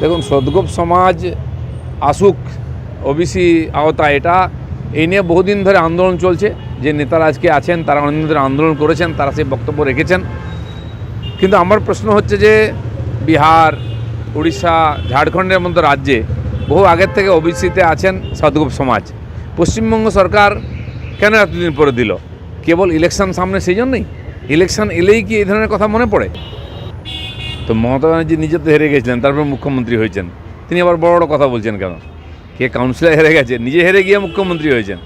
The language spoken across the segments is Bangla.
দেখুন, সদগোপ সমাজ আসুক ওবিসি আওতা এটা, এই নিয়ে বহুদিন ধরে আন্দোলন চলছে। যে নেতারা আজকে আছেন, তারা অনেকদিন ধরে আন্দোলন করেছেন, তারা সেই বক্তব্য রেখেছেন। কিন্তু আমার প্রশ্ন হচ্ছে যে, বিহার উড়িষ্যা ঝাড়খণ্ডের মতো রাজ্যে বহু আগের থেকে ওবিসিতে আছেন সদগোপ সমাজ। পশ্চিমবঙ্গ সরকার কেন এতদিন পরে দিল? কেবল ইলেকশন সামনে সেই জন্যই? ইলেকশন এলেই কি এই ধরনের কথা মনে পড়ে? তো মমতা ব্যানার্জি নিজে তো হেরে গেছিলেন, তারপর মুখ্যমন্ত্রী হয়েছেন। তিনি আবার বড় বড় কথা বলছেন কেন? কে কাউন্সিলর হেরে গেছে, নিজে হেরে গিয়ে মুখ্যমন্ত্রী হয়েছেন।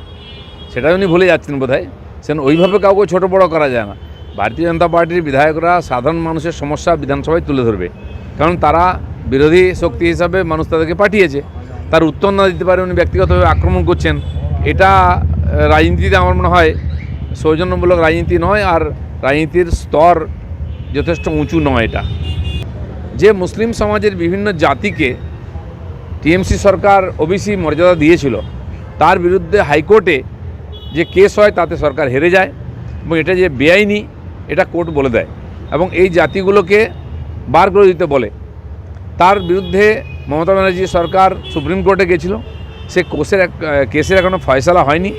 সেটা উনি ভুলে যাচ্ছেন বোধ হয় সেন ওইভাবে কাউকে ছোট বড় করা যায় না। ভারতীয় জনতা পার্টির বিধায়করা সাধারণ মানুষের সমস্যা বিধানসভায় তুলে ধরবে। কারণ তারা বিরোধী শক্তি হিসাবে মানুষ তাদেরকে পাঠিয়েছে। তার উত্তর না দিতে পারে উনি ব্যক্তিগতভাবে আক্রমণ করছেন। এটা রাজনীতিতে আমার মনে হয় সৌজন্যমূলক রাজনীতি নয়, আর রাজনীতির স্তর যথেষ্ট উঁচু নয় এটা। যে মুসলিম সমাজের বিভিন্ন জাতিকে টিএমসি সরকার, ওবিসি মর্যাদা দিয়েছিল, তার বিরুদ্ধে হাইকোর্টে যে কেস হয় তাতে সরকার হেরে যায় এবং এটা যে বেআইনি, এটা কোর্ট বলে দেয় এবং এই জাতিগুলোকে বার করে দিতে বলে। তার বিরুদ্ধে মমতা ব্যানার্জি সরকার সুপ্রিম কোর্টে গেছিল, সে কোষের কেসের এখনও ফয়সালা হয়নি,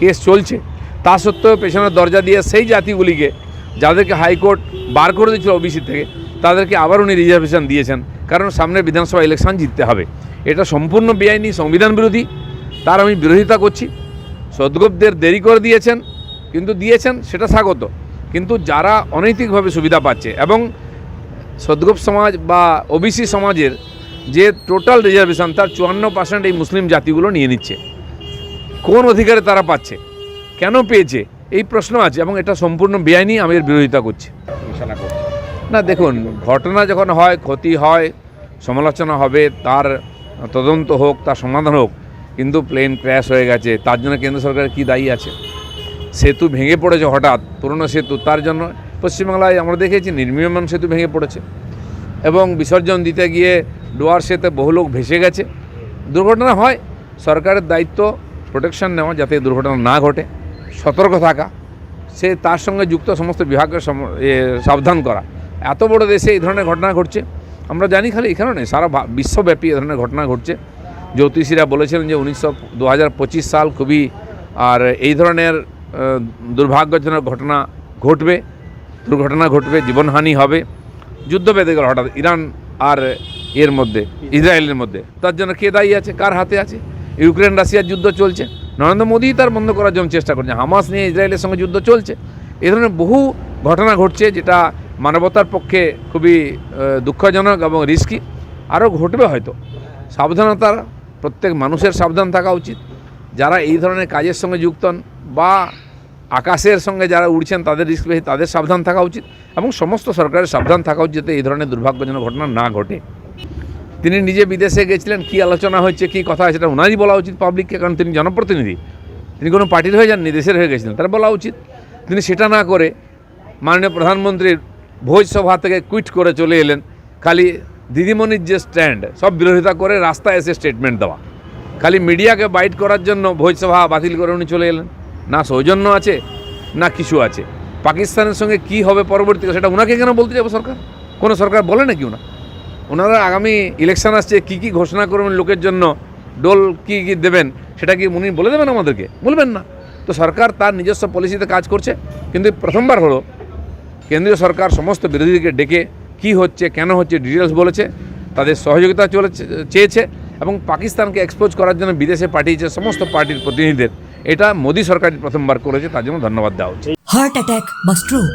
কেস চলছে। তা সত্ত্বেও পেছনের দরজা দিয়ে সেই জাতিগুলিকে, যাদেরকে হাইকোর্ট বার করে দিয়েছিল ওবিসি থেকে তাদেরকে আবার উনি রিজার্ভেশন দিয়েছেন। কারণ সামনে বিধানসভা ইলেকশন জিততে হবে। এটা সম্পূর্ণ বেআইনি সংবিধান বিরোধী। তার আমি বিরোধিতা করছি। সদ্গোপদের দেরি করে দিয়েছেন, কিন্তু দিয়েছেন, সেটা স্বাগত। কিন্তু যারা অনৈতিকভাবে সুবিধা পাচ্ছে এবং সদ্গোপ সমাজ বা ওবিসি সমাজের যে টোটাল রিজার্ভেশন তার চুয়ান্ন পার্সেন্ট এই মুসলিম জাতিগুলো নিয়ে নিচ্ছে। কোন অধিকারে তারা পাচ্ছে? কেন পেয়েছে? এই প্রশ্ন আছে এবং এটা সম্পূর্ণ বেআইনি আমি এর বিরোধিতা করছি। না, দেখুন, ঘটনা যখন হয়, ক্ষতি হয়, সমালোচনা হবে, তার তদন্ত হোক, তার সমাধান হোক, কিন্তু প্লেন ক্র্যাশ হয়ে গেছে, তার জন্য কেন্দ্র সরকারের কী দায়ী আছে? সেতু ভেঙে পড়েছে হঠাৎ, পুরনো সেতু, তার জন্য পশ্চিমবাংলায় আমরা দেখেছি নির্মীয়মান সেতু ভেঙে পড়েছে। এবং বিসর্জন দিতে গিয়ে ডোয়ার সেতে বহু লোক ভেসে গেছে। দুর্ঘটনা হয়, সরকারের দায়িত্ব প্রোটেকশন নেওয়া যাতে দুর্ঘটনা না ঘটে, সতর্ক থাকা, সে তার সঙ্গে যুক্ত সমস্ত বিভাগকে সাবধান করা। এত বড় দেশে এই ধরনের ঘটনা ঘটছে। আমরা জানি খালি এখানে নেই, সারা বিশ্বব্যাপী এই ধরনের ঘটনা ঘটছে। জ্যোতিষীরা বলেছিলেন যে উনিশশো দু সাল খুবই, আর এই ধরনের দুর্ভাগ্যজনক ঘটনা ঘটবে, দুর্ঘটনা ঘটবে, জীবনহানি হবে। যুদ্ধ বেঁধে গেল হঠাৎ ইরান আর এর মধ্যে, ইসরায়েলের মধ্যে। তার জন্য কে দায়ী আছে, কার হাতে আছে? ইউক্রেন, রাশিয়ার যুদ্ধ চলছে। নরেন্দ্র মোদী তার বন্ধ করার জন্য চেষ্টা করছে। হামাস নিয়ে ইসরায়েলের সঙ্গে যুদ্ধ চলছে। এই ধরনের বহু ঘটনা ঘটছে যেটা মানবতার পক্ষে খুবই দুঃখজনক এবং রিস্কি আরও ঘটবে হয়তো। সাবধানতার, প্রত্যেক মানুষের সাবধান থাকা উচিত। যারা এই ধরনের কাজের সঙ্গে যুক্ত বা আকাশের সঙ্গে যারা উড়ছেন, তাদের রিস্ক বেশি, তাদের সাবধান থাকা উচিত এবং সমস্ত সরকারের সাবধান থাকা উচিত যাতে এই ধরনের দুর্ভাগ্যজনক ঘটনা না ঘটে। তিনি নিজে বিদেশে গেছিলেন, কী আলোচনা হচ্ছে কী কথা আছে সেটা ওনারই বলা উচিত পাবলিককে কারণ তিনি জনপ্রতিনিধি। তিনি কোনো পার্টির হয়ে যাননি, দেশের হয়ে গেছিলেন, তার বলা উচিত। তিনি সেটা না করে মাননীয় প্রধানমন্ত্রীর ভোজ সভা থেকে কুইট করে চলে এলেন। খালি দিদিমণির যে স্ট্যান্ড, সব বিরোধিতা করে রাস্তায় এসে স্টেটমেন্ট দেওয়া। খালি মিডিয়াকে বাইট করার জন্য ভোজসভা বাতিল করে উনি চলে এলেন। না সৌজন্য আছে, না কিছু আছে। পাকিস্তানের সঙ্গে কি হবে পরবর্তীতে সেটা ওনাকে কেন বলতে যাব সরকার? কোনো সরকার বলে নাকি ওনা ওনারা আগামী ইলেকশন আসছে, কি কি ঘোষণা করবেন লোকের জন্য ডোল কি কি দেবেন, সেটা কি উনি বলে দেবেন আমাদেরকে? বলবেন না। তো সরকার তার নিজস্ব পলিসিতে কাজ করছে, কিন্তু প্রথমবার হলো কেন্দ্রীয় সরকার সমস্ত বিরোধীদেরকে ডেকে কি হচ্ছে, কেন হচ্ছে ডিটেলস বলেছে, তাদের সহযোগিতা চলেছে, চেয়েছে এবং পাকিস্তানকে এক্সপোজ করার জন্য বিদেশে পাঠিয়েছে সমস্ত পার্টির প্রতিনিধিদের। এটা মোদী সরকার প্রথমবার করেছে, তার জন্য ধন্যবাদ দেওয়া হচ্ছে। হার্ট অ্যাটাক বা স্ট্রোক